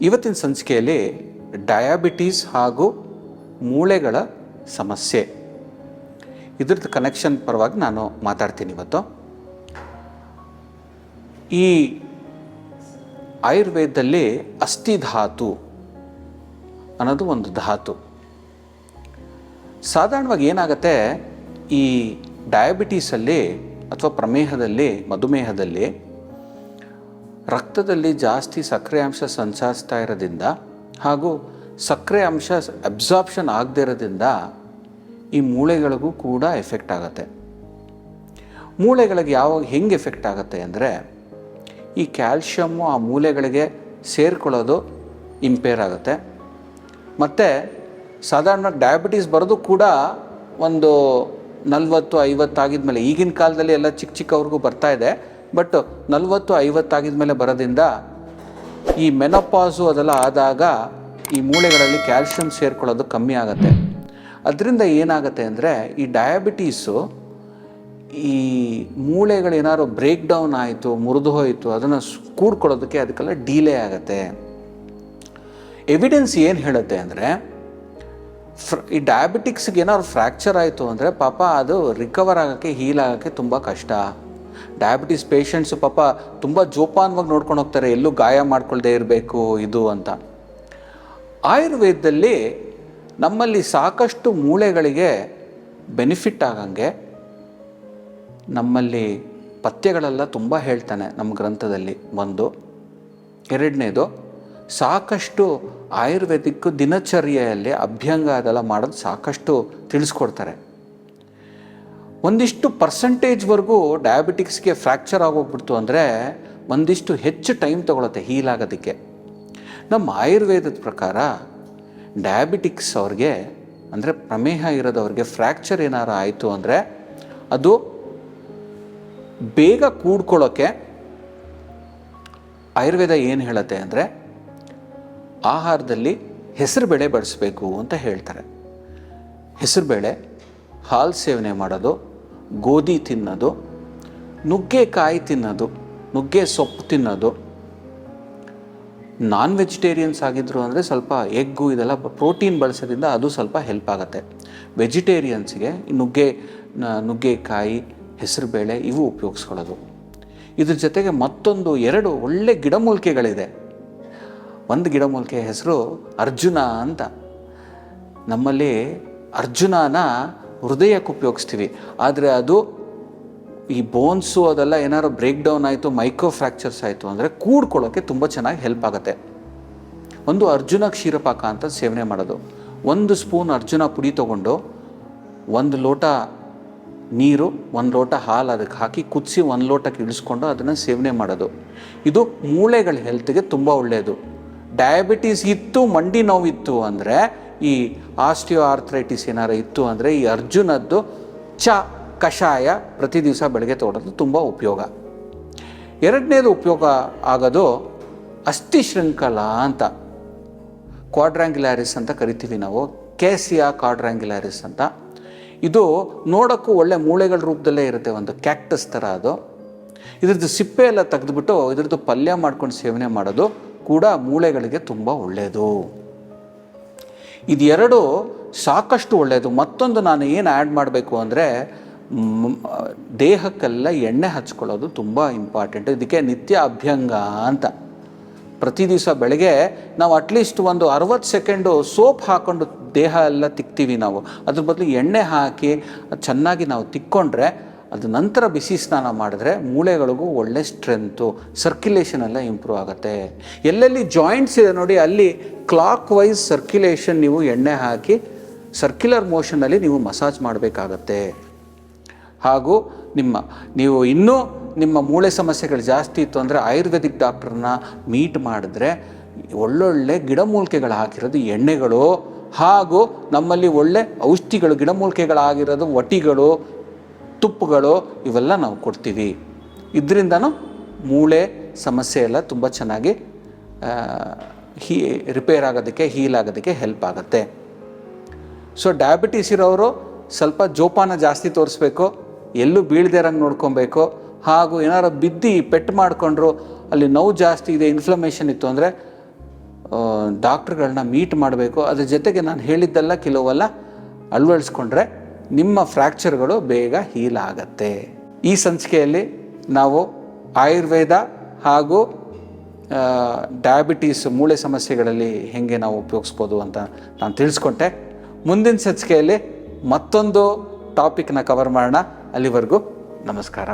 ಇವತ್ತಿನ ಸಂಚಿಕೆಯಲ್ಲಿ ಡಯಾಬಿಟೀಸ್ ಹಾಗೂ ಮೂಳೆಗಳ ಸಮಸ್ಯೆ. ಇದ್ರದ್ದು ಕನೆಕ್ಷನ್ ಪರವಾಗಿ ನಾನು ಮಾತಾಡ್ತೀನಿ ಇವತ್ತು. ಈ ಆಯುರ್ವೇದದಲ್ಲಿ ಅಸ್ಥಿಧಾತು ಅನ್ನೋದು ಒಂದು ಧಾತು. ಸಾಧಾರಣವಾಗಿ ಏನಾಗುತ್ತೆ, ಈ ಡಯಾಬಿಟೀಸಲ್ಲಿ ಅಥವಾ ಪ್ರಮೇಹದಲ್ಲಿ, ಮಧುಮೇಹದಲ್ಲಿ ರಕ್ತದಲ್ಲಿ ಜಾಸ್ತಿ ಸಕ್ಕರೆ ಅಂಶ ಸಂಚರಿಸ್ತಾ ಇರೋದ್ರಿಂದ ಹಾಗೂ ಸಕ್ಕರೆ ಅಂಶ ಅಬ್ಸಾರ್ಪ್ಷನ್ ಆಗದೇ ಇರೋದ್ರಿಂದ ಈ ಮೂಳೆಗಳಿಗೂ ಕೂಡ ಎಫೆಕ್ಟ್ ಆಗುತ್ತೆ. ಮೂಳೆಗಳಿಗೆ ಯಾವಾಗ ಹೆಂಗೆ ಎಫೆಕ್ಟ್ ಆಗುತ್ತೆ ಅಂದರೆ ಈ ಕ್ಯಾಲ್ಶಿಯಮ್ಮು ಆ ಮೂಳೆಗಳಿಗೆ ಸೇರ್ಕೊಳ್ಳೋದು ಇಂಪೇರ್ ಆಗುತ್ತೆ. ಮತ್ತು ಸಾಧಾರಣವಾಗಿ ಡಯಾಬಿಟೀಸ್ ಬರೋದು ಕೂಡ ಒಂದು ನಲ್ವತ್ತು, ಐವತ್ತು ಆಗಿದ್ಮೇಲೆ ಈಗಿನ ಕಾಲದಲ್ಲಿ ಎಲ್ಲ ಚಿಕ್ಕ ಚಿಕ್ಕವ್ರಿಗೂ ಬರ್ತಾ ಇದೆ. ಬಟ್ ನಲ್ವತ್ತು ಐವತ್ತಾಗಿದ ಮೇಲೆ ಬರೋದ್ರಿಂದ ಈ ಮೆನಪಾಸು ಅದೆಲ್ಲ ಆದಾಗ ಈ ಮೂಳೆಗಳಲ್ಲಿ ಕ್ಯಾಲ್ಶಿಯಂ ಸೇರ್ಕೊಳ್ಳೋದು ಕಮ್ಮಿ ಆಗುತ್ತೆ. ಅದರಿಂದ ಏನಾಗುತ್ತೆ ಅಂದರೆ ಈ ಡಯಾಬಿಟೀಸು, ಈ ಮೂಳೆಗಳೇನಾದ್ರು ಬ್ರೇಕ್ ಡೌನ್ ಆಯಿತು, ಮುರಿದು ಹೋಯಿತು, ಅದನ್ನು ಕೂಡ್ಕೊಳ್ಳೋದಕ್ಕೆ ಅದಕ್ಕೆಲ್ಲ ಡಿಲೇ ಆಗುತ್ತೆ. ಎವಿಡೆನ್ಸ್ ಏನು ಹೇಳುತ್ತೆ ಅಂದರೆ, ಫ್ರ, ಈ ಡಯಾಬಿಟಿಕ್ಸ್ಗೆ ಏನಾದ್ರು ಫ್ರ್ಯಾಕ್ಚರ್ ಆಯಿತು ಅಂದರೆ ಪಾಪ ಅದು ರಿಕವರ್ ಆಗೋಕ್ಕೆ ಹೀಲ್ ಆಗೋಕ್ಕೆ ತುಂಬ ಕಷ್ಟ. ಡಯಾಬಿಟಿಸ್ ಪೇಷಂಟ್ಸು ಪಾಪ ತುಂಬ ಜೋಪಾನವಾಗಿ ನೋಡ್ಕೊಂಡು ಹೋಗ್ತಾರೆ, ಎಲ್ಲೂ ಗಾಯ ಮಾಡ್ಕೊಳ್ಳದೆ ಇರಬೇಕು ಇದು ಅಂತ. ಆಯುರ್ವೇದದಲ್ಲಿ ನಮ್ಮಲ್ಲಿ ಸಾಕಷ್ಟು ಮೂಳೆಗಳಿಗೆ ಬೆನಿಫಿಟ್ ಆಗಂಗೆ ನಮ್ಮಲ್ಲಿ ಪಥ್ಯಗಳೆಲ್ಲ ತುಂಬ ಹೇಳ್ತಾನೆ ನಮ್ಮ ಗ್ರಂಥದಲ್ಲಿ ಒಂದು. ಎರಡನೇದು, ಸಾಕಷ್ಟು ಆಯುರ್ವೇದಿಕ್ ದಿನಚರ್ಯೆಯಲ್ಲಿ ಅಭ್ಯಂಗ ಅದೆಲ್ಲ ಮಾಡೋದು ಸಾಕಷ್ಟು ತಿಳಿಸ್ಕೊಡ್ತಾರೆ. ಒಂದಿಷ್ಟು ಪರ್ಸೆಂಟೇಜ್ವರೆಗೂ ಡಯಾಬಿಟಿಕ್ಸ್ಗೆ ಫ್ರ್ಯಾಕ್ಚರ್ ಆಗೋಗ್ಬಿಡ್ತು ಅಂದರೆ ಒಂದಿಷ್ಟು ಹೆಚ್ಚು ಟೈಮ್ ತೊಗೊಳುತ್ತೆ ಹೀಲ್ ಆಗೋದಕ್ಕೆ. ನಮ್ಮ ಆಯುರ್ವೇದದ ಪ್ರಕಾರ ಡಯಾಬಿಟಿಕ್ಸ್ ಅವ್ರಿಗೆ ಅಂದರೆ ಪ್ರಮೇಹ ಇರೋದವ್ರಿಗೆ ಫ್ರ್ಯಾಕ್ಚರ್ ಏನಾರು ಆಯಿತು ಅಂದರೆ ಅದು ಬೇಗ ಕೂಡ್ಕೊಳ್ಳೋಕ್ಕೆ ಆಯುರ್ವೇದ ಏನು ಹೇಳುತ್ತೆ ಅಂದರೆ ಆಹಾರದಲ್ಲಿ ಹೆಸರುಬೇಳೆ ಬಳಸಬೇಕು ಅಂತ ಹೇಳ್ತಾರೆ. ಹೆಸರುಬೇಳೆ ಹಾಲು ಸೇವನೆ ಮಾಡೋದು ಗೋಧಿ ತಿನ್ನೋದು, ನುಗ್ಗೆಕಾಯಿ ತಿನ್ನೋದು, ನುಗ್ಗೆ ಸೊಪ್ಪು ತಿನ್ನೋದು. ನಾನ್ ವೆಜಿಟೇರಿಯನ್ಸ್ ಆಗಿದ್ರು ಅಂದರೆ ಸ್ವಲ್ಪ ಎಗ್ಗು ಇದೆಲ್ಲ ಪ್ರೋಟೀನ್ ಬಳಸೋದ್ರಿಂದ ಅದು ಸ್ವಲ್ಪ ಹೆಲ್ಪ್ ಆಗುತ್ತೆ. ವೆಜಿಟೇರಿಯನ್ಸ್ಗೆ ನುಗ್ಗೆ ನುಗ್ಗೆಕಾಯಿ, ಹೆಸರುಬೇಳೆ ಇವು ಉಪಯೋಗಿಸ್ಕೊಳ್ಳೋದು. ಇದ್ರ ಜೊತೆಗೆ ಮತ್ತೊಂದು ಎರಡು ಒಳ್ಳೆ ಗಿಡಮೂಲಿಕೆಗಳಿದೆ. ಒಂದು ಗಿಡಮೂಲಿಕೆ ಹೆಸರು ಅರ್ಜುನ ಅಂತ. ನಮ್ಮಲ್ಲಿ ಅರ್ಜುನನ ಹೃದಯಕ್ಕೆ ಉಪಯೋಗಿಸ್ತೀವಿ. ಆದರೆ ಅದು ಈ ಬೋನ್ಸು ಅದೆಲ್ಲ ಏನಾದ್ರು ಬ್ರೇಕ್ ಡೌನ್ ಆಯಿತು ಮೈಕ್ರೋ ಫ್ರ್ಯಾಕ್ಚರ್ಸ್ ಆಯಿತು ಅಂದರೆ ಕೂಡ್ಕೊಳ್ಳೋಕ್ಕೆ ತುಂಬ ಚೆನ್ನಾಗಿ ಹೆಲ್ಪ್ ಆಗುತ್ತೆ. ಒಂದು ಅರ್ಜುನ ಕ್ಷೀರಪಾಕ ಅಂತ ಸೇವನೆ ಮಾಡೋದು. ಒಂದು ಸ್ಪೂನ್ ಅರ್ಜುನ ಪುಡಿ ತೊಗೊಂಡು ಒಂದು ಲೋಟ ನೀರು, ಒಂದು ಲೋಟ ಹಾಲು ಅದಕ್ಕೆ ಹಾಕಿ ಕುದಿಸಿ ಒಂದು ಲೋಟಕ್ಕೆ ಇಳಿಸ್ಕೊಂಡು ಅದನ್ನು ಸೇವನೆ ಮಾಡೋದು. ಇದು ಮೂಳೆಗಳ ಹೆಲ್ತ್ಗೆ ತುಂಬ ಒಳ್ಳೆಯದು ಡಯಾಬಿಟೀಸ್ ಇತ್ತು, ಮಂಡಿ ನೋವಿತ್ತು ಅಂದರೆ ಈ ಆಸ್ಟಿಯೋ ಆರ್ಥ್ರೈಟಿಸ್ ಏನಾರು ಇತ್ತು ಅಂದರೆ ಈ ಅರ್ಜುನದ್ದು ಚ ಕಷಾಯ ಪ್ರತಿ ದಿವಸ ಬೆಳಗ್ಗೆ ತೊಗೊಳೋದು ತುಂಬ ಉಪಯೋಗ. ಎರಡನೇದು ಉಪಯೋಗ ಆಗೋದು ಅಸ್ಥಿ ಶೃಂಖಲ ಅಂತ. ಕ್ವಾಡ್ರ್ಯಾಂಗ್ಯುಲಾರಿಸ್ ಅಂತ ಕರಿತೀವಿ ನಾವು, ಕೇಸಿಯಾ ಕ್ವಾಡ್ರ್ಯಾಂಗ್ಯುಲಾರಿಸ್ ಅಂತ. ಇದು ನೋಡೋಕ್ಕೂ ಒಳ್ಳೆ ಮೂಳೆಗಳ ರೂಪದಲ್ಲೇ ಇರುತ್ತೆ, ಒಂದು ಕ್ಯಾಕ್ಟಸ್ ಥರ ಅದು. ಇದ್ರದ್ದು ಸಿಪ್ಪೆ ಎಲ್ಲ ತೆಗೆದುಬಿಟ್ಟು ಇದ್ರದ್ದು ಪಲ್ಯ ಮಾಡ್ಕೊಂಡು ಸೇವನೆ ಮಾಡೋದು ಕೂಡ ಮೂಳೆಗಳಿಗೆ ತುಂಬ ಒಳ್ಳೆಯದು ಇದೆರಡು ಸಾಕಷ್ಟು ಒಳ್ಳೆಯದು. ಮತ್ತೊಂದು ನಾನು ಏನು ಆ್ಯಡ್ ಮಾಡಬೇಕು ಅಂದರೆ ದೇಹಕ್ಕೆಲ್ಲ ಎಣ್ಣೆ ಹಚ್ಕೊಳ್ಳೋದು ತುಂಬ ಇಂಪಾರ್ಟೆಂಟ್ ಇದಕ್ಕೆ ನಿತ್ಯ ಅಭ್ಯಂಗ ಅಂತ. ಪ್ರತಿ ದಿವಸ ಬೆಳಗ್ಗೆ ನಾವು ಅಟ್ಲೀಸ್ಟ್ ಒಂದು ಅರವತ್ತು ಸೆಕೆಂಡು ಸೋಪ್ ಹಾಕ್ಕೊಂಡು ದೇಹ ಎಲ್ಲ ತಿಕ್ತೀವಿ ನಾವು. ಅದ್ರ ಬದಲು ಎಣ್ಣೆ ಹಾಕಿ ಚೆನ್ನಾಗಿ ನಾವು ತಿಕ್ಕೊಂಡ್ರೆ ಅದು ನಂತರ ಬಿಸಿ ಸ್ನಾನ ಮಾಡಿದ್ರೆ ಮೂಳೆಗಳಿಗೂ ಒಳ್ಳೆ ಸ್ಟ್ರೆಂತು ಸರ್ಕ್ಯುಲೇಷನ್ ಎಲ್ಲ ಇಂಪ್ರೂವ್ ಆಗುತ್ತೆ. ಎಲ್ಲೆಲ್ಲಿ ಜಾಯಿಂಟ್ಸ್ ಇದೆ ನೋಡಿ, ಅಲ್ಲಿ ಕ್ಲಾಕ್ ವೈಸ್ ಸರ್ಕ್ಯುಲೇಷನ್ ನೀವು ಎಣ್ಣೆ ಹಾಕಿ ಸರ್ಕ್ಯುಲರ್ ಮೋಷನಲ್ಲಿ ನೀವು ಮಸಾಜ್ ಮಾಡಬೇಕಾಗತ್ತೆ. ಹಾಗೂ ನಿಮ್ಮ, ನೀವು ಇನ್ನೂ ನಿಮ್ಮ ಮೂಳೆ ಸಮಸ್ಯೆಗಳು ಜಾಸ್ತಿ ಇತ್ತು ಅಂದರೆ ಆಯುರ್ವೇದಿಕ್ ಡಾಕ್ಟ್ರನ್ನ ಮೀಟ್ ಮಾಡಿದ್ರೆ ಒಳ್ಳೊಳ್ಳೆ ಗಿಡಮೂಲಿಕೆಗಳು ಹಾಕಿರೋದು ಎಣ್ಣೆಗಳು ಹಾಗೂ ನಮ್ಮಲ್ಲಿ ಒಳ್ಳೆ ಔಷಧಿಗಳು, ಗಿಡಮೂಲಿಕೆಗಳಾಗಿರೋದು ವಟಿಗಳು ತುಪ್ಪಗಳು ಇವೆಲ್ಲ ನಾವು ಕೊಡ್ತೀವಿ. ಇದರಿಂದನೂ ಮೂಳೆ ಸಮಸ್ಯೆ ಎಲ್ಲ ತುಂಬ ಚೆನ್ನಾಗಿ ಹೀ ರಿಪೇರ್ ಆಗೋದಕ್ಕೆ ಹೀಲ್ ಆಗೋದಕ್ಕೆ ಹೆಲ್ಪ್ ಆಗುತ್ತೆ. ಸೊ ಡಯಾಬಿಟೀಸ್ ಇರೋರು ಸ್ವಲ್ಪ ಜೋಪಾನ ಜಾಸ್ತಿ ತೋರಿಸ್ಬೇಕು, ಎಲ್ಲೂ ಬೀಳದೇ ಇರಂಗೆ ನೋಡ್ಕೊಬೇಕು. ಹಾಗೂ ಏನಾರು ಬಿದ್ದು ಪೆಟ್ಟು ಮಾಡಿಕೊಂಡ್ರು, ಅಲ್ಲಿ ನೋವು ಜಾಸ್ತಿ ಇದೆ ಇನ್ಫ್ಲಮೇಷನ್ ಇತ್ತು ಅಂದರೆ ಡಾಕ್ಟ್ರುಗಳನ್ನ ಮೀಟ್ ಮಾಡಬೇಕು. ಅದ್ರ ಜೊತೆಗೆ ನಾನು ಹೇಳಿದ್ದೆಲ್ಲ ಕೆಲವೆಲ್ಲ ಅಳವಡಿಸ್ಕೊಂಡ್ರೆ ನಿಮ್ಮ ಫ್ರ್ಯಾಕ್ಚರ್ಗಳು ಬೇಗ ಹೀಲ್ ಆಗತ್ತೆ ಈ ಸಂಚಿಕೆಯಲ್ಲಿ ನಾವು ಆಯುರ್ವೇದ ಹಾಗೂ ಡಯಾಬಿಟೀಸ್ ಮೂಳೆ ಸಮಸ್ಯೆಗಳಲ್ಲಿ ಹೇಗೆ ನಾವು ಉಪಯೋಗಿಸ್ಬೋದು ಅಂತ ನಾನು ತಿಳಿಸ್ಕೊಟ್ಟೆ ಮುಂದಿನ ಸಂಚಿಕೆಯಲ್ಲಿ ಮತ್ತೊಂದು ಟಾಪಿಕ್ನ ಕವರ್ ಮಾಡೋಣ. ಅಲ್ಲಿವರೆಗೂ ನಮಸ್ಕಾರ.